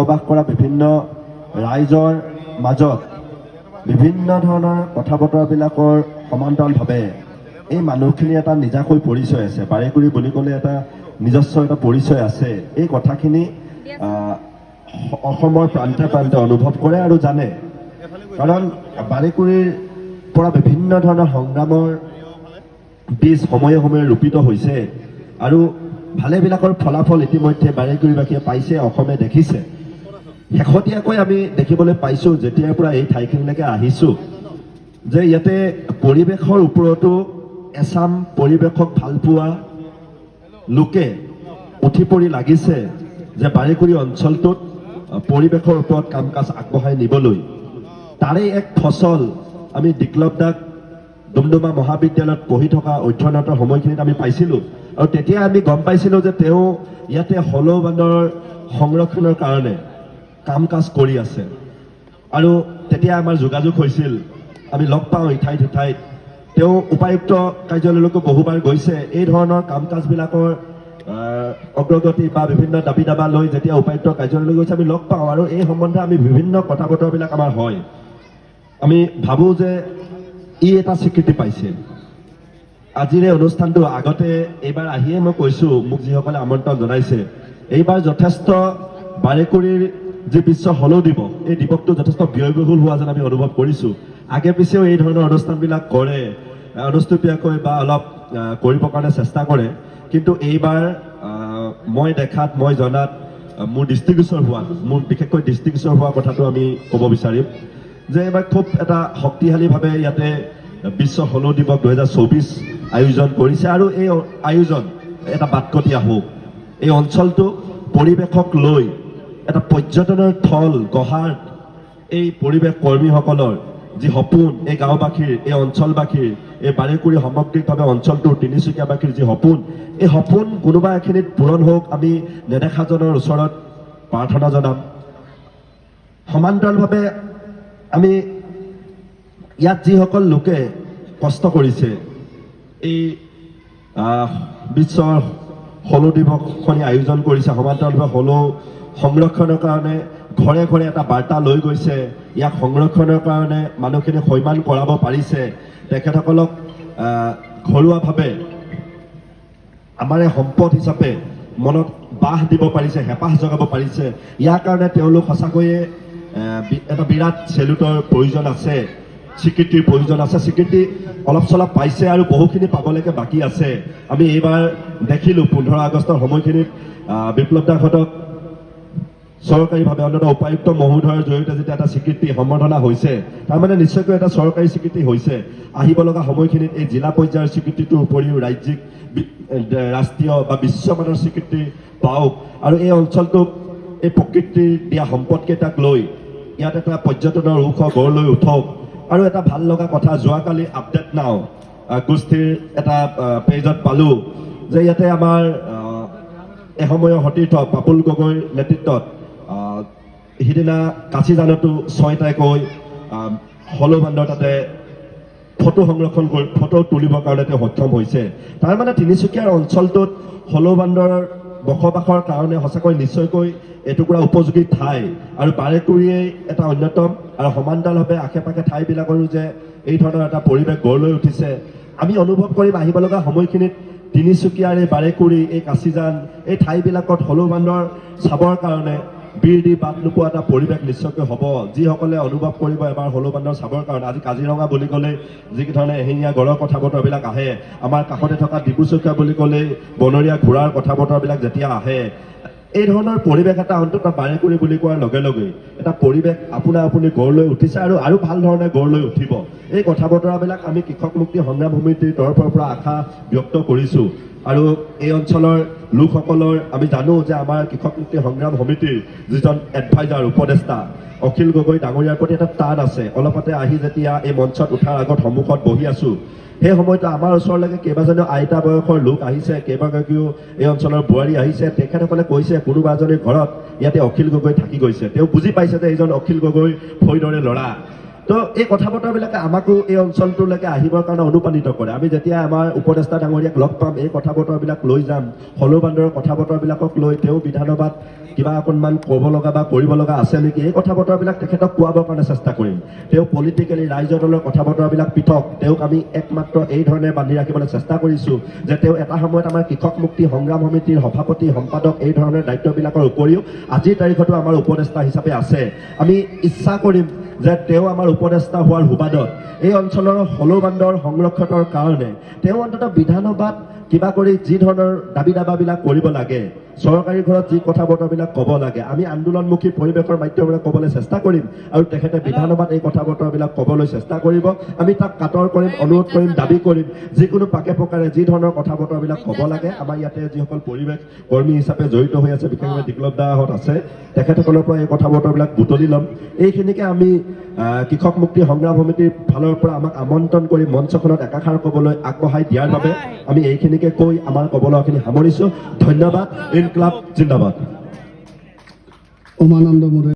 বসবাস কৰা বিভিন্ন ৰাইজৰ মাজত বিভিন্ন ধৰণৰ কথা বতৰাবিলাকৰ সমান্তৰালভাৱে এই মানুহখিনিৰ এটা নিজাকৈ পৰিচয় আছে। বাৰেকুৰি বুলি ক'লে এটা নিজস্ব এটা পৰিচয় আছে। এই কথাখিনি অসমৰ প্ৰান্তে প্ৰান্তে অনুভৱ কৰে আৰু জানে। কাৰণ বাৰেকুৰিৰ পৰা বিভিন্ন ধৰণৰ সংগ্ৰামৰ বীজ সময়ে সময়ে ৰোপিত হৈছে। আৰু ভালেবিলাকৰ ফলাফল ইতিমধ্যে বাৰেকুৰিবাসীয়ে পাইছে, অসমে দেখিছে। শেহতীয়াকৈ আমি দেখিবলৈ পাইছোঁ যেতিয়াৰ পৰা এই ঠাইখিনিলৈকে আহিছোঁ যে ইয়াতে পৰিৱেশৰ ওপৰতো এচাম পৰিৱেশক ভাল পোৱা লোকে উঠি পৰি লাগিছে যে বাৰেকুৰি অঞ্চলটোত পৰিৱেশৰ ওপৰত কাম কাজ আগবঢ়াই নিবলৈ। তাৰে এক ফচল আমি বিপ্লৱ দাক ডুমডুমা মহাবিদ্যালয়ত পঢ়ি থকা অধ্যয়নৰত সময়খিনিত আমি পাইছিলোঁ। আৰু তেতিয়া আমি গম পাইছিলোঁ যে তেওঁ ইয়াতে হলৌ বান্দৰ সংৰক্ষণৰ কাৰণে কাম কাজ কৰি আছে। আৰু তেতিয়া আমাৰ যোগাযোগ হৈছিল। আমি লগ পাওঁ ইঠাইত সিঠাইত। তেওঁ উপায়ুক্ত কাৰ্যালয়লৈকো বহুবাৰ গৈছে। এই ধৰণৰ কাম কাজবিলাকৰ অগ্ৰগতি বা বিভিন্ন দাবি দাবা লৈ যেতিয়া উপায়ুক্ত কাৰ্যালয়লৈ গৈছে, আমি লগ পাওঁ। আৰু এই সম্বন্ধে আমি বিভিন্ন কথা বতৰাবিলাক আমাৰ হয়। আমি ভাবোঁ যে ই এটা স্বীকৃতি পাইছে। আজিৰ এই অনুষ্ঠানটো আগতে এইবাৰ আহিয়ে মই কৈছোঁ। মোক যিসকলে আমন্ত্ৰণ জনাইছে। এইবাৰ যথেষ্ট বাৰেকুৰিৰ যি বিশ্ব হলৌ দিৱস এই দিৱসটো যথেষ্ট ব্যয়বহুল হোৱা যেন আমি অনুভৱ কৰিছোঁ। আগে পিছেও এই ধৰণৰ অনুষ্ঠানবিলাক কৰে অনুষ্টুপীয়াকৈ বা অলপ কৰিবৰ কাৰণে চেষ্টা কৰে। কিন্তু এইবাৰ মই দেখাত মই জনাত মোৰ দৃষ্টিগোচৰ হোৱা মোৰ বিশেষকৈ দৃষ্টিগোচৰ হোৱা কথাটো আমি ক'ব বিচাৰিম। যে এইবাৰ খুব এটা শক্তিশালীভাৱে ইয়াতে বিশ্ব হলৌ দিৱস দুহেজাৰ চৌবিছ আয়োজন কৰিছে আৰু এই আয়োজন এটা বাটকটীয়া হোক এই অঞ্চলটো পৰিৱেশক লৈ এটা পৰ্যটনৰ থল গঢ়াৰ এই পৰিৱেশ কৰ্মীসকলৰ যি সপোন, এই গাঁওবাসীৰ, এই অঞ্চলবাসীৰ, এই বাৰেকুৰি সামগ্ৰিকভাৱে অঞ্চলটোৰ তিনিচুকীয়াবাসীৰ যি সপোন, এই সপোন কোনোবা এখিনিত পূৰণ হওক, আমি নেদেখাজনৰ ওচৰত প্ৰাৰ্থনা জনাম। সমান্তৰালভাৱে আমি ইয়াত যিসকল লোকে কষ্ট কৰিছে, এই বিশ্বৰ হলৌ দিৱসখনি আয়োজন কৰিছে সমান্তৰালভাৱে হলৌ সংৰক্ষণৰ কাৰণে ঘৰে ঘৰে এটা বাৰ্তা লৈ গৈছে। ইয়াক সংৰক্ষণৰ কাৰণে মানুহখিনি সৈমান কৰাব পাৰিছে। তেখেতসকলক ঘৰুৱাভাৱে আমাৰ সম্পদ হিচাপে মনত বাহ দিব পাৰিছে হেঁপাহ জগাব পাৰিছে। ইয়াৰ কাৰণে তেওঁলোক সঁচাকৈয়ে এটা বিৰাট চেলুটৰ প্ৰয়োজন আছে। স্বীকৃতিৰ প্ৰয়োজন আছে। স্বীকৃতি অলপ চলপ পাইছে আৰু বহুখিনি পাবলৈকে বাকী আছে। আমি এইবাৰ দেখিলোঁ পোন্ধৰ আগষ্টৰ সময়খিনিত বিপ্লৱ দাসহঁতক চৰকাৰীভাৱে অন্ততঃ উপায়ুক্ত মহোদয়ৰ জৰিয়তে যেতিয়া এটা স্বীকৃতি সম্বৰ্ধনা হৈছে তাৰমানে নিশ্চয়কৈ এটা চৰকাৰী স্বীকৃতি হৈছে। আহিব লগা সময়খিনিত এই জিলা পৰ্যায়ৰ স্বীকৃতিটোৰ উপৰিও ৰাজ্যিক ৰাষ্ট্ৰীয় বা বিশ্বমানৰ স্বীকৃতি পাওক। আৰু এই অঞ্চলটোক এই প্ৰকৃতিৰ দিয়া সম্পদকেইটাক লৈ ইয়াত এটা পৰ্যটনৰ ওখ গঢ় লৈ উঠক। আৰু এটা ভাল লগা কথা যোৱাকালি আপডেট নাও গোষ্ঠীৰ এটা পেজত পালোঁ যে ইয়াতে আমাৰ এসময়ৰ সতীৰ্থ পাপুল গগৈৰ নেতৃত্বত সিদিনা কাছিজানতো ছয়টাকৈ হলৌ বান্দৰ তাতে ফটো সংৰক্ষণ কৰি ফটো তুলিবৰ কাৰণে তেওঁ সক্ষম হৈছে। তাৰমানে তিনিচুকীয়াৰ অঞ্চলটোত হলৌ বান্দৰৰ বসবাসৰ কাৰণে সঁচাকৈ নিশ্চয়কৈ এটুকুৰা উপযোগী ঠাই। আৰু বাৰেকুৰিয়েই এটা অন্যতম আৰু সমান্তৰালভাৱে আশে পাশে ঠাইবিলাকৰো যে এই ধৰণৰ এটা পৰিৱেশ গঢ় লৈ উঠিছে। আমি অনুভৱ কৰিম আহিব লগা সময়খিনিত তিনিচুকীয়াৰ এই বাৰেকুৰি এই কাছিজান এই ঠাইবিলাকত হলৌ বান্দৰ চাবৰ কাৰণে। বীৰ দি বাট নোপোৱা এটা পৰিৱেশ নিশ্চয়কৈ হ'ব। যিসকলে অনুভৱ কৰিব এবাৰ হলৌ বান্দৰ চাবৰ কাৰণে আজি কাজিৰঙা বুলি ক'লে যিধৰণে এশিঙীয়া গড়ৰ কথা বতৰাবিলাক আহে। আমাৰ কাষতে থকা ডিব্ৰুচৈখোৱা বুলি ক'লে বনৰীয়া ঘোঁৰাৰ কথা বতৰাবিলাক যেতিয়া আহে। এই ধৰণৰ পৰিৱেশ এটা অন্ততঃ বাৰেকুৰি বুলি কোৱাৰ লগে লগে এটা পৰিৱেশ আপোনা আপুনি গঢ় লৈ উঠিছে আৰু আৰু ভাল ধৰণে গঢ় লৈ উঠিব। এই কথা বতৰাবিলাক আমি কৃষক মুক্তি সংগ্ৰাম সমিতিৰ তৰফৰ পৰা আশা ব্যক্ত কৰিছোঁ। আৰু এই অঞ্চলৰ লোকসকলৰ আমি জানো যে আমাৰ কৃষক মুক্তি সংগ্ৰাম সমিতিৰ যিজন এডভাইজাৰ উপদেষ্টা অখিল গগৈ ডাঙৰীয়াৰ প্ৰতি এটা টান আছে। অলপতে আহি যেতিয়া এই মঞ্চত উঠাৰ আগত সন্মুখত বহি আছোঁ সেই সময়তো আমাৰ ওচৰলৈকে কেইবাজনো আইতা বয়সৰ লোক আহিছে কেইবাগৰাকীও এই অঞ্চলৰ বোৱাৰী আহিছে। তেখেতসকলে কৈছে কোনোবা এজনীৰ ঘৰত ইয়াতে অখিল গগৈ থাকি গৈছে। তেওঁ বুজি পাইছে যে এইজন অখিল গগৈ ফৈদৰে ল'ৰা। তো এই কথা বতৰাবিলাকে আমাকো এই অঞ্চলটোলৈকে আহিবৰ কাৰণে অনুপ্ৰাণিত কৰে। আমি যেতিয়া আমাৰ উপদেষ্টা ডাঙৰীয়াক লগ পাম, এই কথা বতৰাবিলাক লৈ যাম হলৌ বান্দৰৰ কথা বতৰাবিলাকক লৈ তেওঁ বিধানসভাত কিবা অকণমান ক'ব লগা বা কৰিব লগা আছে নেকি, এই কথা বতৰাবিলাক তেখেতক কোৱাবৰ কাৰণে চেষ্টা কৰিম। তেওঁ পলিটিকেলি ৰাইজৰ দলৰ কথা বতৰাবিলাক পৃথক। তেওঁক আমি একমাত্ৰ এই ধৰণে বান্ধি ৰাখিবলৈ চেষ্টা কৰিছোঁ যে তেওঁ এটা সময়ত আমাৰ কৃষক মুক্তি সংগ্ৰাম সমিতিৰ সভাপতি, সম্পাদক এই ধৰণৰ দায়িত্ববিলাকৰ উপৰিও আজিৰ তাৰিখতো আমাৰ উপদেষ্টা হিচাপে আছে। আমি ইচ্ছা কৰিম যে তেওঁ আমাৰ উপদেষ্টা হোৱাৰ সুবাদত এই অঞ্চলৰ হলৌ বান্দৰ সংৰক্ষণৰ কাৰণে তেওঁ অন্ততঃ বিধানসভাত কিবা কৰি যি ধৰণৰ দাবী দাবাবিলাক কৰিব লাগে। চৰকাৰী ঘৰত যি কথা বতৰাবিলাক ক'ব লাগে আমি আন্দোলনমুখী পৰিৱেশৰ মাধ্যমেৰে ক'বলৈ চেষ্টা কৰিম আৰু তেখেতে বিধানসভাত এই কথা বতৰাবিলাক ক'বলৈ চেষ্টা কৰিব। আমি তাক কাটৰ কৰিম অনুৰোধ কৰিম দাবি কৰিম যিকোনো পাকে প্ৰকাৰে যি ধৰণৰ কথা বতৰাবিলাক ক'ব লাগে আমাৰ ইয়াতে যিসকল পৰিৱেশ কৰ্মী হিচাপে জড়িত হৈ আছে বিশেষভাৱে বিপ্লৱ দাহঁত আছে তেখেতসকলৰ পৰা এই কথা বতৰাবিলাক বুটলি ল'ম। এইখিনিকে আমি কৃষক মুক্তি সংগ্ৰাম সমিতিৰ ফালৰ পৰা আমাক আমন্ত্ৰণ কৰি মঞ্চখনত একাষাৰ ক'বলৈ আগবঢ়াই দিয়াৰ বাবে আমি এইখিনিকে কৈ আমাৰ ক'বলগাখিনি সামৰিছোঁ। ধন্যবাদ। ক্লাব জিন্দাবাদ। উমানন্দ মুরে